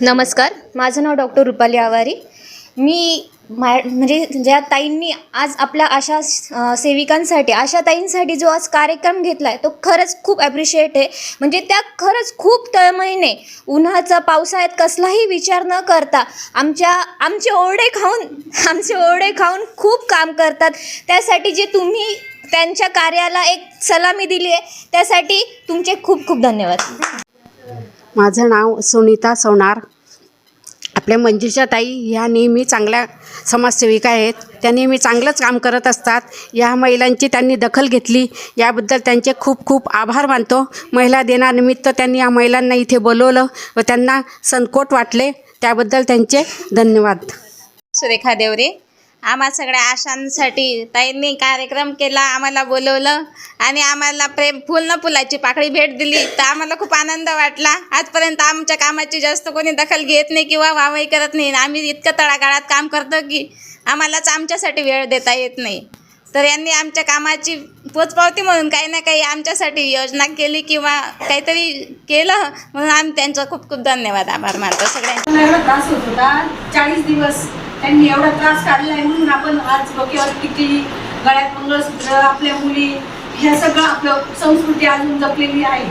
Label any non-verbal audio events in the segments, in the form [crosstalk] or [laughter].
नमस्कार माझं नाव डॉक्टर रुपाली आवारी. मी मा म्हणजे ज्या ताईंनी आज आपल्या आशा सेविकांसाठी आशा ताईंसाठी जो आज कार्यक्रम घेतला आहे तो खरंच खूप ॲप्रिशिएट आहे. म्हणजे त्या खरंच खूप तळमळीने उन्हाचा पावसाळ्यात कसलाही विचार न करता आमच्या आमचे ओरडे खाऊन आमचे ओरडे खाऊन खूप काम करतात. त्यासाठी जे तुम्ही त्यांच्या कार्याला एक सलामी दिली आहे त्यासाठी तुमचे खूप खूप धन्यवाद. माझं नाव सुनीता सोनार. आपल्या मंजुषा ताई ह्या नेहमी चांगल्या समाजसेविका आहेत. त्या नेहमी चांगलंच काम करत असतात. या महिलांची त्यांनी दखल घेतली. याबद्दल त्यांचे खूप खूप आभार मानतो. महिला दिनानिमित्त त्यांनी या महिलांना इथे बोलवलं व त्यांना संकोट वाटले. त्याबद्दल त्यांचे धन्यवाद. सुरेखा देवरे आम्हा सगळ्या आशांसाठी ताईंनी कार्यक्रम केला आम्हाला बोलवलं आणि आम्हाला प्रेम फुल न फुलाची पाकळी भेट दिली. तर आम्हाला खूप आनंद वाटला. आजपर्यंत आमच्या कामाची जास्त कोणी दखल घेत नाही किंवा वाहवाही करत नाही. आम्ही इतकं तळागाळात काम करतो की आम्हालाच आमच्यासाठी वेळ देता येत नाही. तर यांनी आमच्या कामाची पोचपावती म्हणून काही ना काही आमच्यासाठी योजना केली किंवा काहीतरी केलं म्हणून आम्ही त्यांचा खूप खूप धन्यवाद आभार मानतो सगळ्यांना त्रास होत होता. चाळीस दिवस त्यांनी एवढा त्रास काढलाय म्हणून आपण आज डोक्यावर किती गळ्यात मंगळसूत्र आपल्या मुली ह्या सगळं आपलं संस्कृती अजून जपलेली आहे.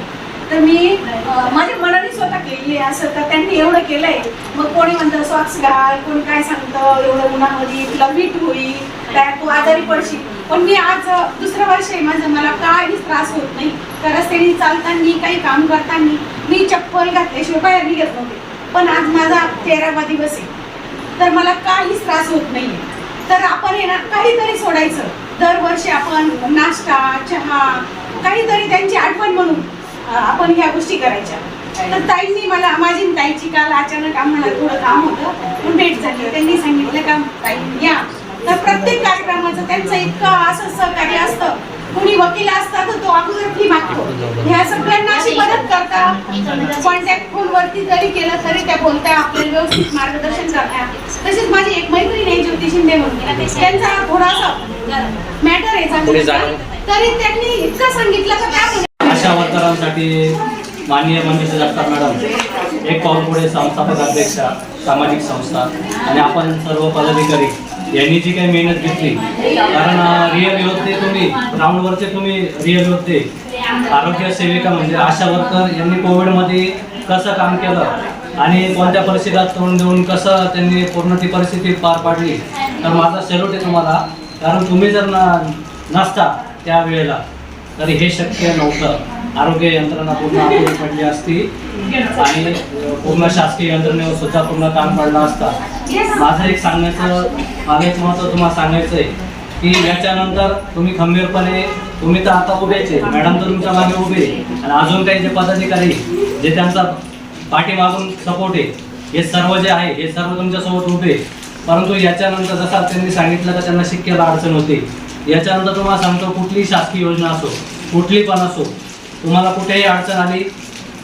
तर मी माझ्या मनाने स्वतः केली आहे असं तर त्यांनी एवढं केलंय. मग कोणी म्हणतं सॉक्स घाल. कोणी काय सांगतं एवढं उन्हामध्ये तुला मीट होईल काय तू आजारी पडशील. पण मी आज दुसरं वर्ष आहे माझं मला काहीच त्रास होत नाही. तर रस्त्याने चालताना काही काम करताना मी चप्पल घातल्याशिवाय बाहेर निघत नव्हते. पण आज माझा तेरावा दिवस आहे. तर मला काहीच त्रास होत नाही तर आपण आहे ना काहीतरी सोडायचं. दरवर्षी आपण नाश्ता चहा काहीतरी त्यांची आठवण म्हणून आपण ह्या गोष्टी करायच्या. तर ताईंनी मला माझी ताईची काल अचानक आम्हाला थोडं काम होतं. पण भेट झाली. त्यांनी सांगितलं का ताई या. तर प्रत्येक कार्यक्रमाचं त्यांचं इतकं असं सहकार्य असतं. कुणी वकील असतात तर तो अगोदर फी मागतो. ह्या सगळ्यांना अशी मदत करता कॉन्टॅक्ट फोनवरती जरी केलं तरी त्या बोलत्या आपल्याला व्यवस्थित मार्गदर्शन करत्या. तसेच माझी एक मैत्रीण आहे ज्योती शिंदे म्हणून. त्यांचा थोडासा मॅटर आहे चांगला तरी त्यांनी इतकं सांगितलं का त्या अशा वर्करांसाठी माननीय मंजुषा जगताप मॅडम एक पाऊल पुढे संस्थापक अध्यक्षा सामाजिक संस्था आणि आपण सर्व पदाधिकारी यांनी जी काही मेहनत घेतली कारण रिअल होते तुम्ही ग्राउंडवरचे तुम्ही रिअल होते आरोग्य सेविका म्हणजे आशा वर्कर यांनी कोविडमध्ये कसं काम केलं आणि कोणत्या परिस्थितीत तोंड देऊन कसं त्यांनी पूर्ण ती परिस्थिती पार पाडली तर माझा सेलूट आहे तुम्हाला. कारण तुम्ही जर ना नसता त्या वेळेला तरी हे शक्य नव्हतं. आरोग्य यंत्रणा पूर्ण आखून पडली असती आणि पूर्ण शासकीय यंत्रणेवर सुद्धा पूर्ण काम पडलं असतं. माझं एक सांगायचं मला एक महत्त्व तुम्हाला सांगायचं आहे की याच्यानंतर तुम्ही खंबीरपणे तुम्ही तर आता उभेच आहे. मॅडम तर तुमच्या मागे उभे आहे. आणि अजून काही जे पदाधिकारी जे त्यांचा पाठीमागून सपोर्ट आहे हे सर्व जे आहे हे सर्व तुमच्यासोबत उभे परंतु याच्यानंतर जसा त्यांनी सांगितलं तर त्यांना शिक्क्याला अडचण होते याच्यानंतर तुम्हाला सांगतो कुठलीही शासकीय योजना असो कुठली पण असो तुम्हाला कुठेही अडचण आली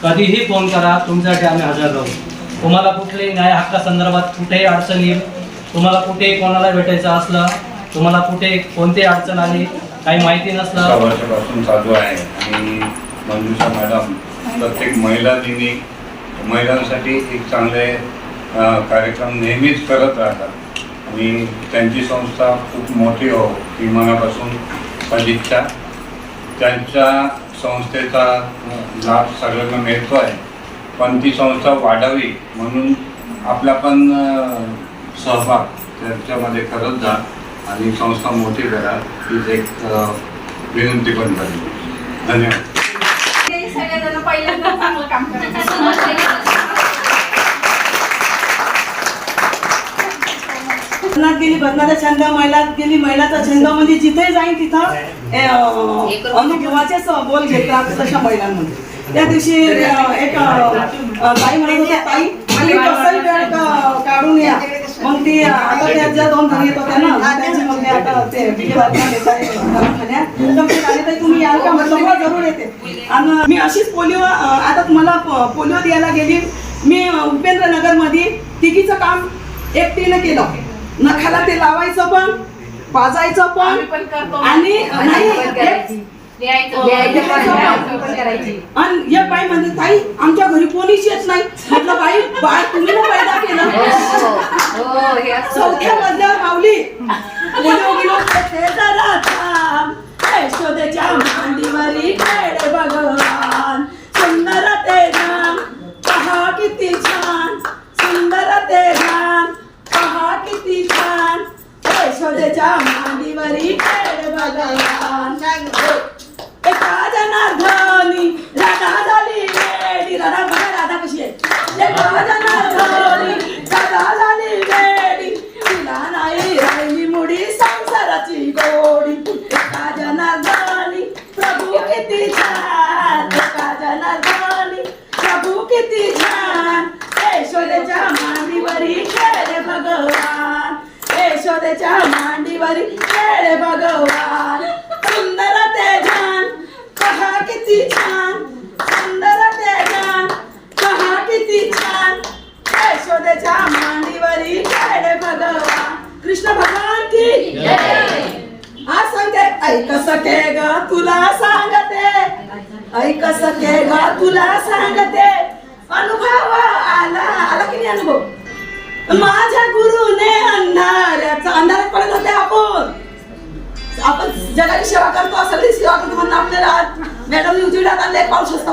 कधीही फोन करा तुमच्यासाठी आम्ही हजर राहू. तुम्हाला कुठल्याही न्याय हक्कासंदर्भात कुठेही अडचण येईल तुम्हाला कुठेही कोणाला भेटायचं असलं तुम्हाला कुठे कोणतीही अडचण आली काही माहिती नसलं. वर्षापासून चालू आहे आणि मंजुषा मॅडम प्रत्येक महिला दिनी महिलांसाठी एक चांगले कार्यक्रम नेहमीच करत राहतात. आणि त्यांची संस्था खूप मोठी हो ही मनापासून सदिच्छा त्यांच्या संस्थेचा लाभ सगळ्यांना मिळतो आहे. पण ती संस्था वाढावी म्हणून आपला पण सहभाग त्याच्यामध्ये करत जा आणि संस्था मोठी करा. हीच एक विनंती पण करेल धन्यवाद. पहिल्यांदा चांगलं काम करायचं. गेली भजनाचा छंद महिलात गेली महिलाचा छंद म्हणजे जिथे जाईल तिथं ए, अनुभवाचेच बोल घेतात तशा महिलांमध्ये. त्या दिवशी एक ताई म्हणत होत्या ताई आणि कसंही वेळ काढून या? मग ती आता त्या ज्या दोन जणी येत होत्या ना त्यांची मग मी आता ते बातम्या देत आहे दवाखान्यात. तर मी तुम्ही याल हो जरूर येते. आणि मी अशीच पोलिओ आता तुम्हाला पोलिओ द्यायला गेली. मी अं, उपेंद्र नगरमध्ये तिघीचं काम एकटीनं केलं. नखाला ते लावायचं पण पाजायचं आम्ही पण आणि करायची. आणि एक बाई म्हणते ताई आमच्या घरी कोणीच येत नाही. म्हटलं बाई बाळ तुम्ही पैदा केलं. चौथ्या मजल्यावर माऊली. [laughs] यशोदेच्या मांडीवरी खेळ भगवान. सुंदर ते नाम पहा किती छान सुंदर ते नाम पहा किती छान यशोदेच्या मांडीवरी खेळ भगवान एका जनार्दनी राधा झाली वेडी राधा बघा राधा कशी आहे एका जनार्दनी राधा झाली वेडी तिला नाही राहिली मुडी संसाराची गोडी एका जनार्दनी प्रभू किती छान प्रभू किती छान यशोदेच्या मांडीवरी खेळ भगवान यशोदेच्या मांडीवरी खेळ भगवान. सुंदर ते छान पहा किती छान सुंदर ते छान पहा किती छान यशोदेच्या मांडीवरी खेळ भगवान. कृष्ण भगवान की? आज सांगते ऐक सके ग तुला सांगते. ऐक के ग तुला सांगते. अनुभव आला आला की नाही अनुभव? माझ्या गुरुने अंधाराचा अंधारात पडत होते आपण. आपण जगाची सेवा करतो सगळी सेवा करतो म्हणून आपल्याला मॅडम उजेडात आणले पाऊस असतो